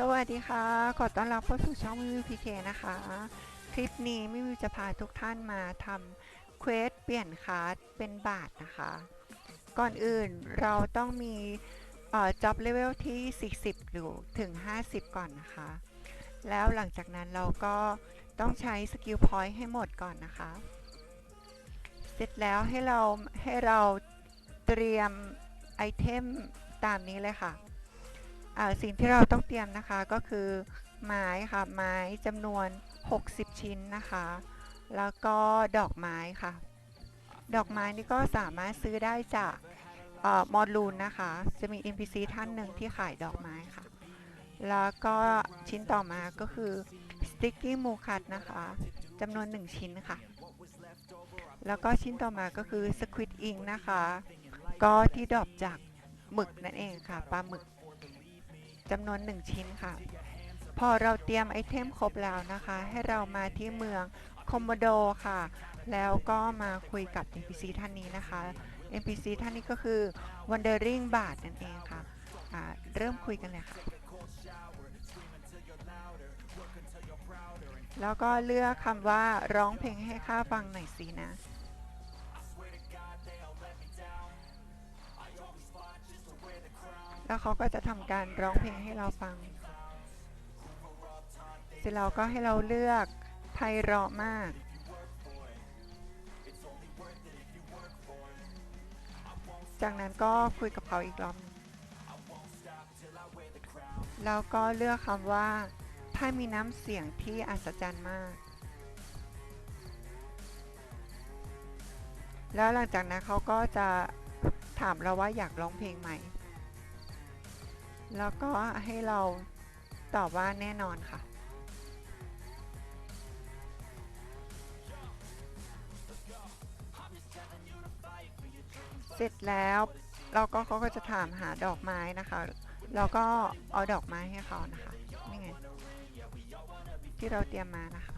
สวัสดีค่ะ ขอต้อนรับเข้าสู่ช่องมิวพีเคนะคะ คลิปนี้มิวจะพาทุกท่านมาทำเควสเปลี่ยนคาร์ดเป็นบาทนะคะ ก่อนอื่นเราต้องมีเอ่อ job level ที่ 40 หรือถึง 50 ก่อนนะคะ แล้วหลังจากนั้นเราก็ต้องใช้สกิลพอยต์ให้หมดก่อนนะคะ เสร็จแล้วให้เราให้เราเตรียมไอเทมตามนี้เลยค่ะ สิ่งที่เราต้องเตรียมนะคะก็คือไม้ค่ะไม้จำนวน 60 ชิ้นนะคะ แล้วก็ดอกไม้ค่ะ ดอกไม้นี่ก็สามารถซื้อได้จากมอดลูนนะคะ จะมี NPC ท่านหนึ่งที่ขายดอกไม้ค่ะ แล้วก็ชิ้นต่อมาก็คือ Sticky m o o Cut นะคะจำนวน 1 ชิ้นค่ะ แล้วก็ชิ้นต่อมาก็คือ Squid Ink นะคะ ก็ที่ดรอปจากหมึกนั่นเองค่ะปลาหมึก จำนวน 1 ชิ้นค่ะ พอเราเตรียมไอเทมครบแล้วนะคะ ให้เรามาที่เมืองคอมโมโดค่ะ แล้วก็มาคุยกับ NPC ท่านนี้นะคะ NPC ท่านนี้ก็คือ Wandering Bard นั่นเองค่ะอ่าเริ่มคุยกันเลยค่ะ แล้วก็เลือกคำว่าร้องเพลงให้ข้าฟังหน่อยสินะ แล้วเขาก็จะทำการร้องเพลงให้เราฟัง เสร็จแล้วก็ให้เราเลือกไพเราะมากจากนั้นก็คุยกับเขาอีกรอบหนึ่งแล้วก็เลือกคำว่า ถ้ามีน้ำเสียงที่อัศจรรย์มาก แล้วหลังจากนั้นเขาก็จะถามเราว่าอยากร้องเพลงไหม แล้วก็ให้เราตอบว่าแน่นอนค่ะ เสร็จแล้วเราก็เขาก็จะถามหาดอกไม้นะคะ แล้วก็เอาดอกไม้ให้เขานะคะนี่ไงที่เราเตรียมมานะคะ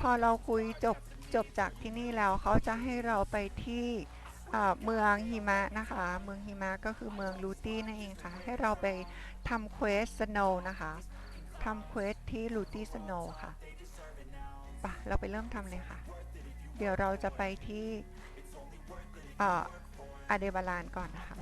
พอเราคุยจบ จบจากที่นี่แล้วเขาจะให้เราไปที่เมืองหิมะนะคะ เมืองหิมะก็คือเมืองลูตี้นั่นเองค่ะ ให้เราไปทำเควสสโนว์นะคะทำเควสที่ลูตี้สโนว์ค่ะปะเราไปเริ่มทำเลยค่ะ เดี๋ยวเราจะไปที่เอ่ออาเดบาลานก่อนนะคะ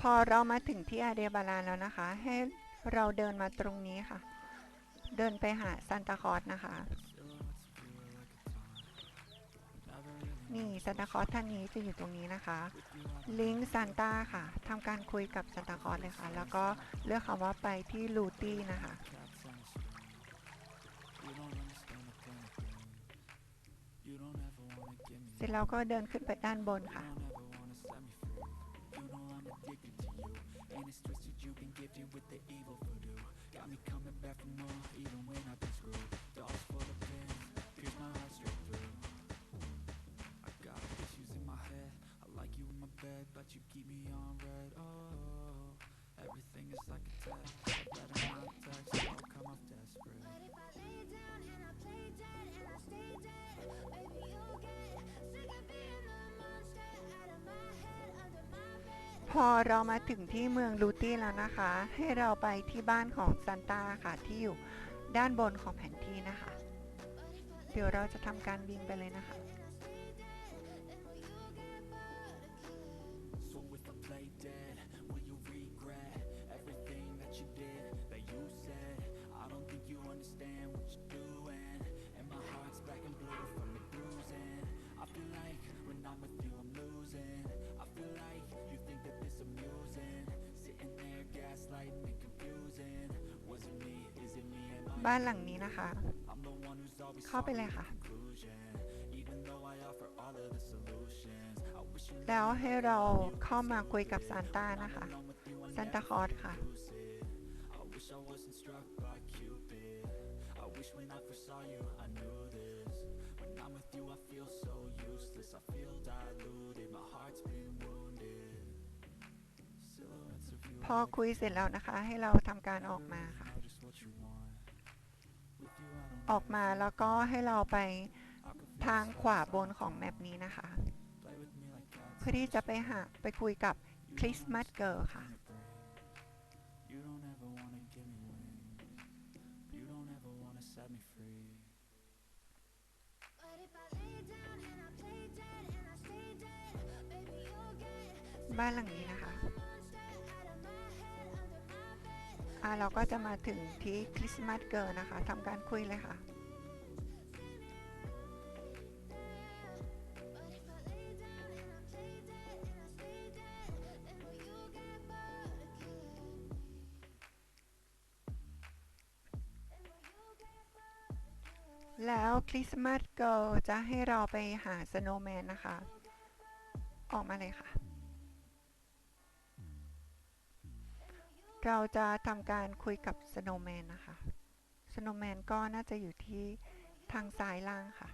พอเรามาถึงที่อาเดบาลานแล้วนะคะ ให้เราเดินมาตรงนี้ค่ะ เดินไปหาซานตาคอสนะคะ นี่ซานตาคอสท่านนี้จะอยู่ตรงนี้นะคะ ลิงก์ซานตาค่ะทำการคุยกับซานตาคอสเลยค่ะ แล้วก็เลือกคำว่าไปที่ลูตี้นะคะเสร็จแล้วก็เดินขึ้นไปด้านบนค่ะ brain is twisted, you've been gifted with the evil voodoo. Got me coming back for more, even when I've been screwed. Dolls full of pins, pierce my heart straight through. I got issues in my head, I like you in my bed But you keep me on red. oh Everything is like a test. พอเรามาถึงที่เมืองลูตี้แล้วนะคะ ให้เราไปที่บ้านของซันตาค่ะ ที่อยู่ด้านบนของแผนที่นะคะ เดี๋ยวเราจะทำการบินไปเลยนะคะ บ้านหลังนี้นะคะ เข้าไปเลยค่ะ แล้วให้เราเข้ามาคุยกับซานต้านะคะซานตาคอร์สค่ะ พอคุยเสร็จแล้วนะคะ ให้เราทำการออกมาค่ะ ออกมาแล้วก็ให้เราไปทางขวาบนของแมปนี้นะคะ เพื่อที่จะไปหาไปคุยกับคริสมัสเกิร์ค่ะ บ้านหลังนี้นะ่าเราก็จะมาถึงที่คริสต์มาสเกิร์นะคะทำการคุยเลยค่ะ แล้วคริสต์มาสเกิร์จะให้เราไปหาสโนว์แมนนะคะ ออกมาเลยค่ะ เราจะทำการคุยกับสโนว์แมนนะคะสโนว์แมนก็น่าจะอยู่ที่ทางซ้ายล่างค่ะ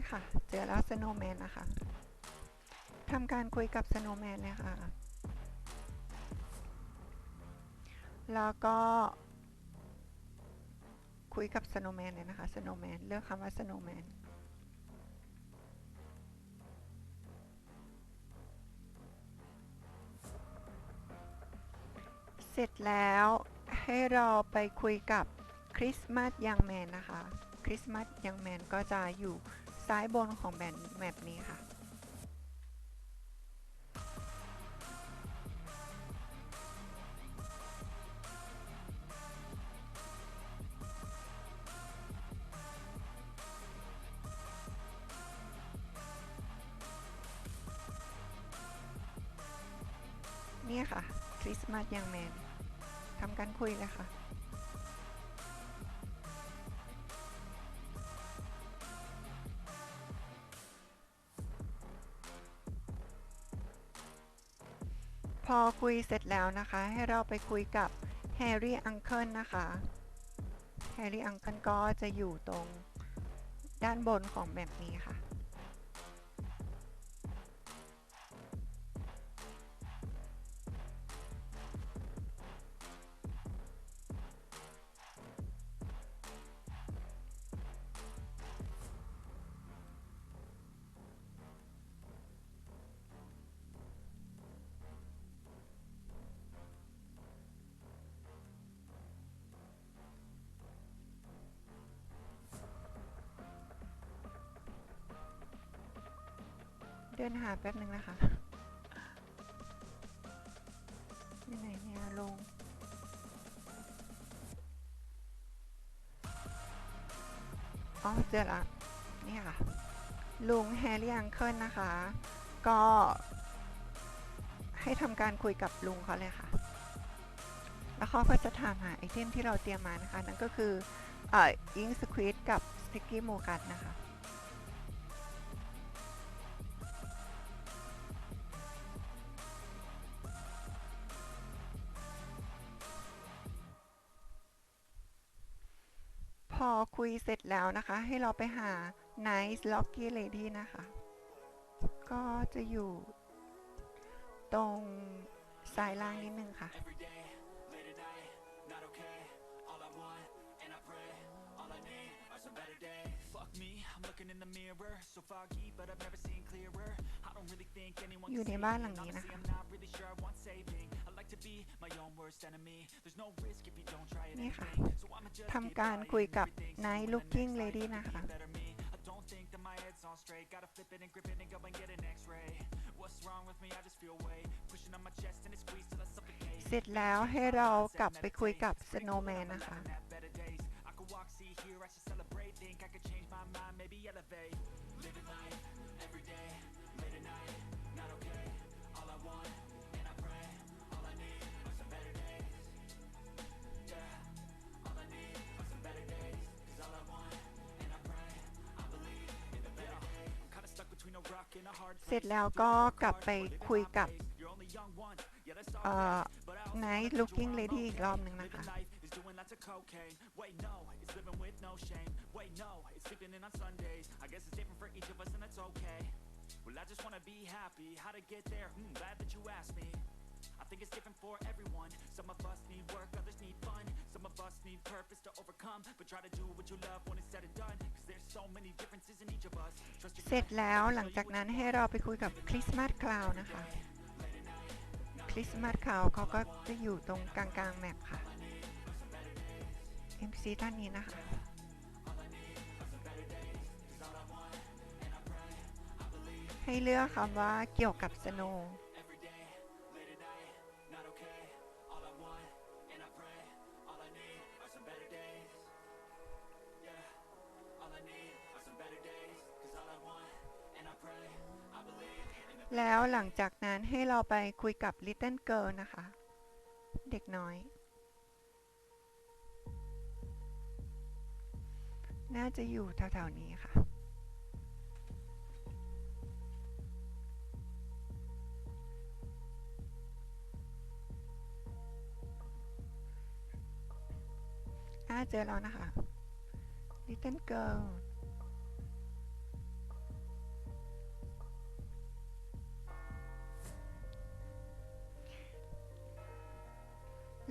นี่ค่ะ เจอแล้วสโนแมนนะคะทำการคุยกับสโนแมนเลยค่ะแล้วก็ คุยกับสโนแมนเลยนะคะสโนแมนเลือกคำว่าสโนแมนเสร็จแล้วให้เราไปคุยกับคริสต์มาสยังแมนนะคะ คริสต์มาสยังแมนก็จะอยู่ ซ้ายบนของแบนแมปนี้ค่ะ นี่ค่ะ คริสต์มาสยังแมนทำการคุยเลยค่ะ อคุยเสร็จแล้วนะคะ ให้เราไปคุยกับแฮร์รี่อังเคิลนะคะแฮร์รี่อังเคิลก็จะอยู่ตรงด้านบนของแบบนี้ค่ะ เดินหาแป๊บหนึ่งนะคะอยู่ไหนเนี่ยลง อ๋อเจอละนี่ค่ะ ลุงแฮร์รี่อังเคิลนะคะ ก็ ให้ทำการคุยกับลุงเขาเลยค่ะ แล้วเขาก็จะถามหาไอเทมที่เราเตรียมมานะคะ นั่นก็คืออ่ออิงสควิดกับสติกกี้โมกัสนะคะ อคุยเสร็จแล้วนะคะ ให้เราไปหา Nice Lucky Lady นะคะ ก็จะอยู่ตรงซ้ายล่างนิดนึงค่ะ Every day, late at night, not okay. All I want, and I pray, all I need are some better days. Fuck me, I'm looking in the mirror, so foggy, but I've never seen clearer. I don't really think anyone อยู่ can ใน save บ้าน me, หลั and งนี้นะ honestly, คะ นี่ค่ะ anything. So I'ma just ทำการคุยกับ Nice Looking Lady นะคะ better me. I don't think that my head's on straight. Gotta flip it and grip it and go and get an X-ray. What's wrong with me? I just feel weight pushing on my chest and it squeezes till I suffocate. เสร็จแล้วให้เรากลับไปคุยกับ Snowman นะคะ have better days. I could walk, see, hear, I should celebrate. Think I could change my mind, maybe elevate. Living life every day, เสร็จแล้วก็กลับไปคุยกับ You're only young once, yeah, that's เอ่ all. อ Nice Looking Lady อีกรอบหนึ่งนะคะ Living life is doing lots of cocaine. Wait, no, it's living with no shame. Wait, no, it's sleeping in on Sundays. I guess it's different for each of us, and that's okay. Well, I just wanna be happy. How to get there? Hmm, glad that you asked me. I think it's different for everyone. Some of us need work, others need fun. Some of us need purpose to overcome. But try to do what you love when it's said and done. Cause there's so many differences in each of us. Trust your เสร็จแล้วหลังจากนั้นให้เราไปคุยกับคริสต์มาสคลาวนะคะคริสต์มาสคลาวเขาก็จะอยู่ตรงกลางๆแมปค่ะ MC ท่านนี้นะคะ ให้เลือกคำว่าเกี่ยวกับสโน every แล้วหลังจากนั้นให้เราไปคุยกับ Little Girl นะคะ เด็กน้อย น่าจะอยู่แถวๆนี้ค่ะ อ่าเจอแล้วนะคะ Little Girl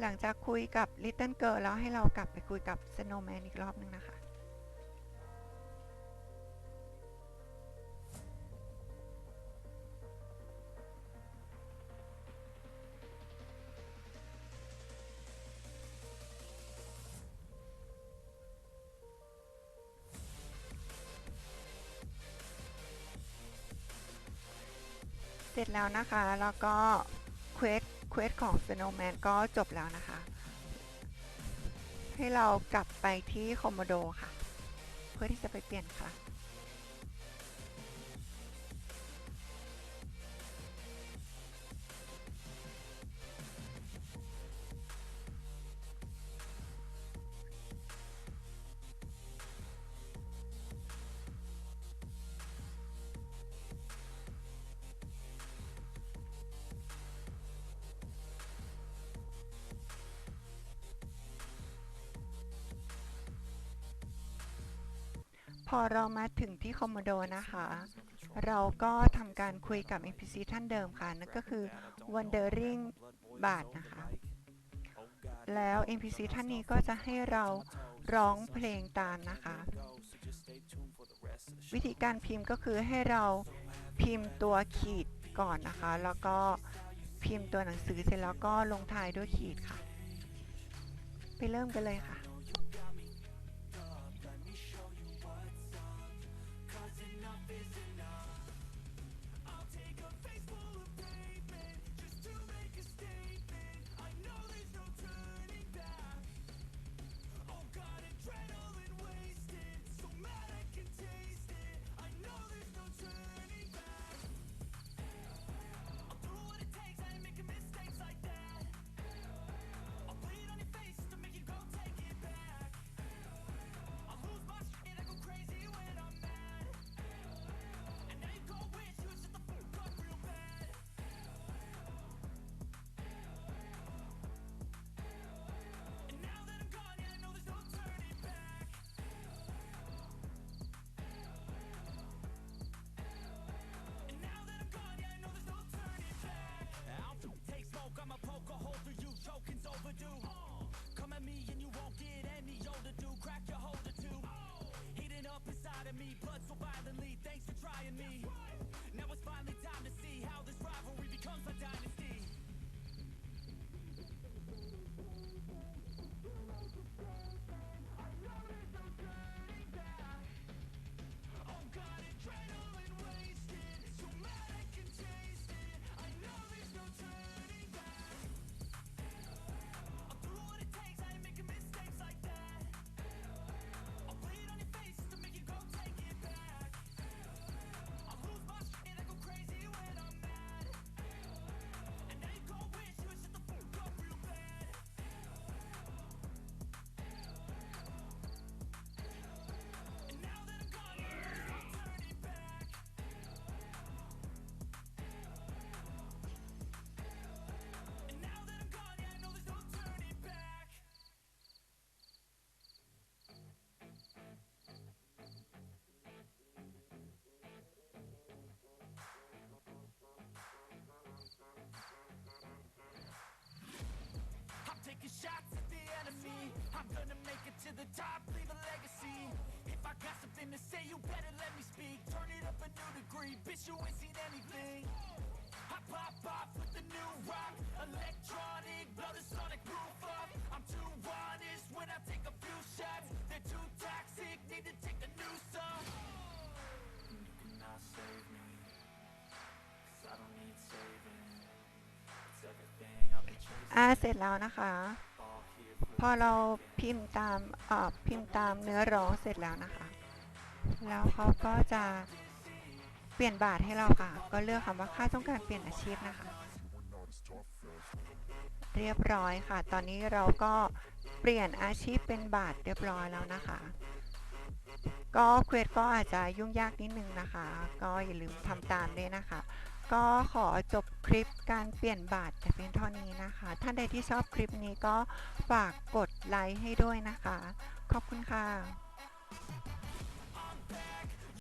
หลังจากคุยกับ Little Girl แล้วให้เรากลับไปคุยกับ Snowman อีกรอบนึงนะคะ เสร็จแล้วนะคะ แล้วก็เควส เควสของ Snowman ก็จบแล้วนะคะ ให้เรากลับไปที่คอมโมโดค่ะ เพื่อที่จะไปเปลี่ยนค่ะ พอเรามาถึงที่คอมโมโดนะคะ เราก็ทำการคุยกับ NPC ท่านเดิมค่ะ นั่นก็คือ Wandering บาทนะคะ แล้ว NPC ท่านนี้ก็จะให้เราร้องเพลงตามนะคะ วิธีการพิมพ์ก็คือให้เราพิมพ์ตัวขีดก่อนนะคะ แล้วก็พิมพ์ตัวหนังสือเสร็จแล้วก็ลงท้ายด้วยขีดค่ะ ไปเริ่มกันเลยค่ะ inside of me, blood so violently. Thanks for trying me. Taking shots at the enemy. I'm gonna make it to the top, leave a legacy. If I got something to say, you better let me speak. Turn it up a new degree, bitch, you ain't seen anything. I pop off with the new rock, electronic, blow the sonic roof up. I'm too honest when I take a few shots. They're too toxic, need to take อ่าเสร็จแล้วนะคะ พอเราพิมพ์ตามอ่อพิมพ์ตามเนื้อร้องเสร็จแล้วนะคะ แล้วเขาก็จะเปลี่ยนบาทให้เราค่ะ ก็เลือกคำว่าค่าต้องการเปลี่ยนอาชีพนะคะ เรียบร้อยค่ะ ตอนนี้เราก็เปลี่ยนอาชีพเป็นบาทเรียบร้อยแล้วนะคะ ก็เควสก็อาจจะยุ่งยากนิดนึงนะคะ ก็อย่าลืมทำตามด้วยนะคะ ก็ขอจบคลิปการเปลี่ยนบาทแต่เพียงเท่านี้นะคะ ท่านใดที่ชอบคลิปนี้ก็ฝากกดไลค์ให้ด้วยนะคะ ขอบคุณค่ะ